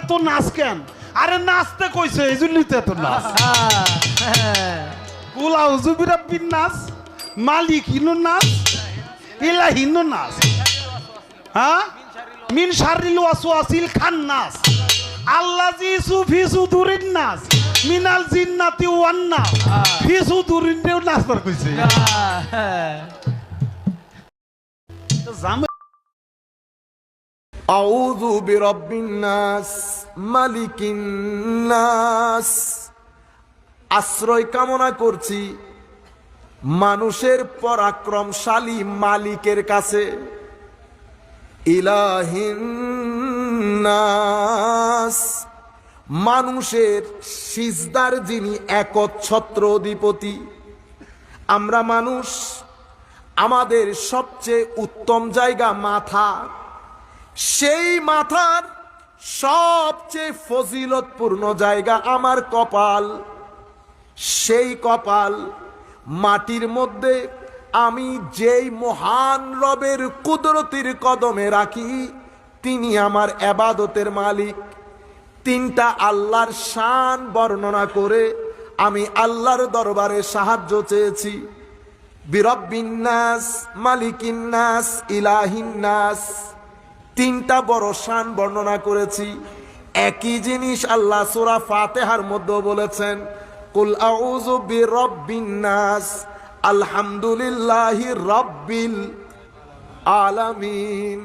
এত নাচ কেন? আরে নাচতে কইছে এই জন্যই তো এত নাচ। কুলা হুজুবিরা বিন নাচ মালিক হিনো নাচ ইলা হিনো নাচ। হ্যাঁ? মিন শারিল ওয়াসু আসিল খান নাচ। আল্লাহ জি সুফি সুদুরিন নাচ। মিনাল জিন্নাতি ওয়ান নাচ। ফি সুদুরিন দেও নাচবার কইছে। তো জামে আউযু বিরাব্বিন নাস আশ্রয় কামনা করছি মানুষের পরাক্রমশালী মালিকের কাছে। ইলাহিন নাস। মানুষের সিজদার যিনি একচ্ছত্র অধিপতি, আমরা মানুষ, আমাদের সবচেয়ে উত্তম জায়গা মাথা। সেই মাথার সবচেয়ে ফজিলতপূর্ণ জায়গা আমার কপাল। সেই কপাল, মাটির মধ্যে আমি যেই মহান রবের কুদরতির কদমে রাখি, তিনি আমার এবাদতের মালিক। তিনটা আল্লাহর শান বর্ণনা করে আমি আল্লাহর দরবারে সাহায্য চেয়েছি। বিরব্বিন্নাস, মালিকিন্নাস, ইলাহিন্নাস। তিনটা বড় শান বর্ণনা করেছি। একই জিনিস আল্লাহ সূরা ফাতিহার মধ্যে বলেছেন, কুল আউযু বিরব্বিন্নাস আলহামদুলিল্লাহি রাব্বিল আলামিন।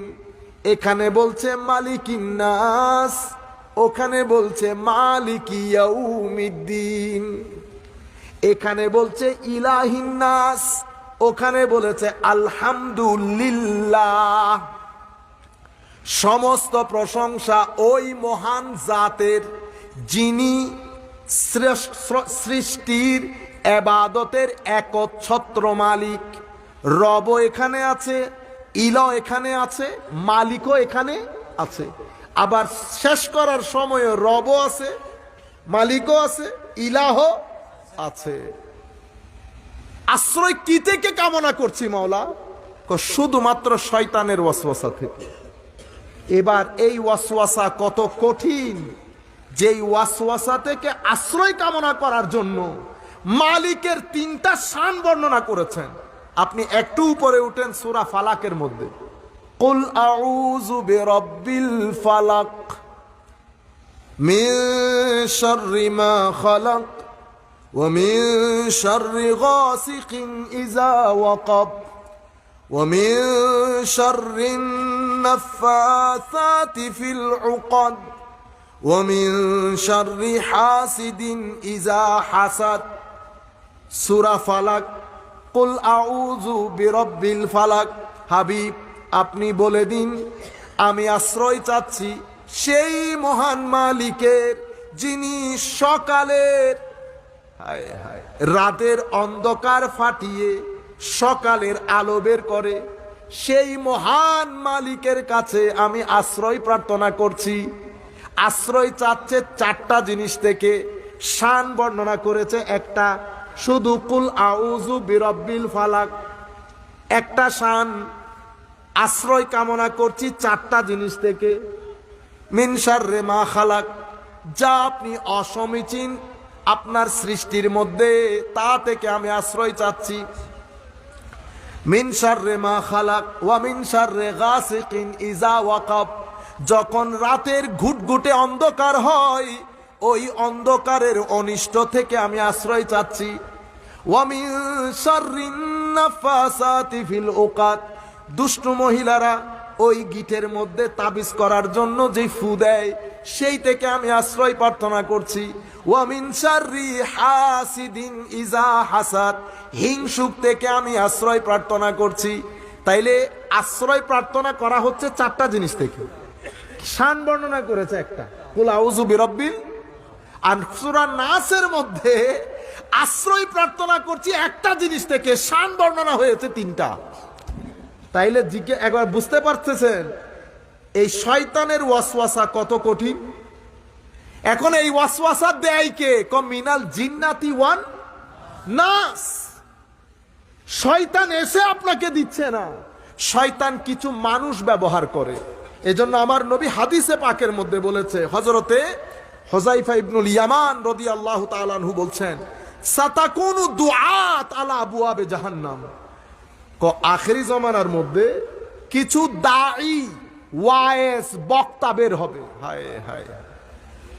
এখানে বলছে মালিকিন্নাস ওখানে বলছে মালিকি ইয়াউমিদ্দিন। এখানে বলছে ইলাহিন্নাস ওখানে বলেছে আলহামদুলিল্লাহ। সমস্ত প্রশংসা ওই মহান জাতের, যিনি সৃষ্টির এবাদতের একচ্ছত্র মালিক। রব এখানে আছে ইল এখানে আছে, মালিকও এখানে আছে। আবার শেষ করার সময় রব আছে, মালিকও আছে ইলাহ আছে। আশ্রয় কি থেকে কামনা করছি মাওলা? শুধুমাত্র শয়তানের ওয়াসওয়াসা থেকে। এবার এই ওয়াসওয়াসা কত কঠিন। যেই ওয়াসওয়াসা থেকে আশ্রয় কামনা করার জন্য মালিকের তিনটা শান বর্ণনা করেছেন। আপনি একটু উপরে উঠেন সুরা ফালাকের মধ্যে। কুল আউযু বিরাব্বিল ফালাক মিন শাররি মা খালাক ওয়া মিন শাররি গাসিকিন ইযা ওয়াকাব ওয়া মিন শাররিন النفاثات في العقد ومن شر حاسد إذا حسد سورة فلك قل أعوذ برب الفلك হাবিব আপনি বলে দিন আমি আশ্রয় চাচ্ছি সেই মহান মালিকের যিনি সকালের হায় হায় রাতের অন্ধকার ফাটিয়ে সকালের আলো বের করে সেই মহান মালিকের কাছে আমি আশ্রয় প্রার্থনা করছি। আশ্রয় চাচ্ছে চারটা জিনিস থেকে। শান বর্ণনা করেছে একটা, শুধু কুল আউজু বিরব্বিল ফালাক। একটা শান, আশ্রয় কামনা করছি চারটা জিনিস থেকে। মিনসার রে মা খালাক। যা আপনি অসমীচীন আপনার সৃষ্টির মধ্যে, তা থেকে আমি আশ্রয় চাচ্ছি। মিনসার শাররে মা খালাক ওয়া মিন শাররে গাসিকিন ইজা ওয়াকাব। যখন রাতের ঘুটঘুটে অন্ধকার হয়, ওই অন্ধকারের অনিষ্ট থেকে আমি আশ্রয় চাচ্ছি। ওয়া মিন শাররিন নাফাসাতি ফিল ওকাত দুষ্ট মহিলারা ওই গিটের মধ্যে তাবিজ করার জন্য যে ফু দেয়, সেই থেকে আমি আশ্রয় প্রার্থনা করছি। ইজা হাসাদ, হিংসুক থেকে আমি আশ্রয় প্রার্থনা করছি। তাইলে আশ্রয় প্রার্থনা করা হচ্ছে চারটা জিনিস থেকে। শান বর্ণনা করেছে একটা। কুল আউযু বিরব্বিল। আর সূরা নাসের মধ্যে আশ্রয় প্রার্থনা করছি একটা জিনিস থেকে। শান বর্ণনা হয়েছে তিনটা। তাইলে জিজ্ঞে একবার বুঝতে পারতেছেন? এই শয়তানের ওয়াসওয়াসা কত কঠিন? এখন এই ওয়াসওয়াসা দেয় কে? কম মিনাল জিন্নাতি ওয়ান নাস। শয়তান এসে আপনাকে দিচ্ছে না। শয়তান কিছু মানুষ ব্যবহার করে। এজন্য আমার নবী হাদিসে পাকের মধ্যে বলেছে হজরতে হজাইফা ইবনুল ইয়ামান রদি আল্লাহ তালানহু বলছেন, সাতাকুনু দুআত আলা আবুয়াবে জাহান্নাম। ক, আখেরি জমানার মধ্যে কিছু দায়ী ওয়ায়েস, বক্তা বের হবে। হায় হায়।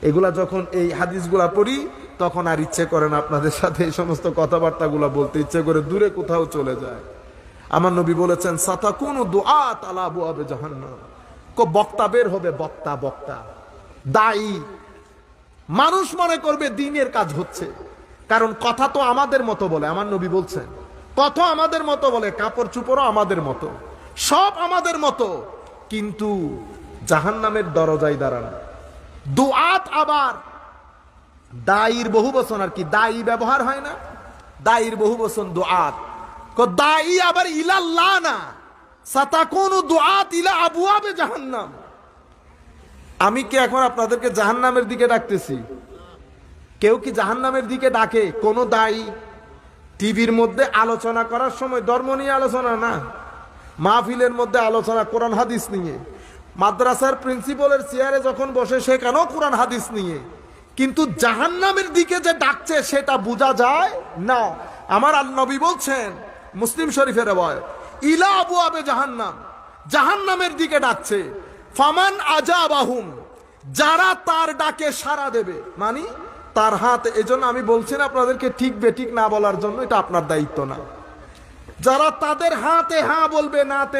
এগুলা যখন এই হাদিসগুলা পড়ি, তখন আর ইচ্ছে করেন আপনাদের সাথে এই সমস্ত কথাবার্তাগুলা বলতে। ইচ্ছে করে দূরে কোথাও চলে যায়। আমার নবী বলেছেন সাতা কোন দোয়া তালা আবে জাহান্নাম। কো, বক্তা বের হবে, বক্তা বক্তা। দায়ী। মানুষ মনে করবে, দিনের কাজ হচ্ছে। কারণ কথা তো আমাদের মতো বলে। আমার নবী বলছেন কথা আমাদের মতো বলে, কাপড় চুপড়ও আমাদের মতো। সব আমাদের মতো। কিন্তু জাহান্নামের দরজায় দাঁড়ানো। দুআত আবার দায়ীর বহু বচন, আর কি দায়ী ব্যবহার হয় না? দায়ীর বহু বচন দুআত। কো দায়ী আবার ইলাল্লাহ না সাতাকুনু দুআত ইলা আবুয়াবে জাহান্নাম। আমি কি এখন আপনাদেরকে জাহান্নামের দিকে ডাকতেছি? কেউ কি জাহান্নামের দিকে ডাকে? কোন দায়ী টিভির মধ্যে আলোচনা করার সময় ধর্ম নিয়ে আলোচনা না। মাহফিলের মধ্যে আলোচনা, কোরআন, হাদিস নিয়ে। মাদ্রাসার প্রিন্সিপালের চেয়ারে যখন বসে, সেখানেও কোরআন, হাদিস নিয়ে। কিন্তু জাহান্নামের দিকে যে ডাকছে, সেটা বোঝা যায় না। আমার আল নবী বলছেন, মুসলিম শরীফের বয় ইলা আবু আবে জাহান্নাম। জাহান্নামের দিকে ডাকছে, ফামান আজা বাহুম যারা তার ডাকে সাড়া দেবে। মানে তার হাত, এজন্য আমি বলছি না আপনাদেরকে ঠিক বেঠিক না বলার জন্য, এটা আপনার দায়িত্ব না। যারা তাদের হাতে হা বলবে, নাতে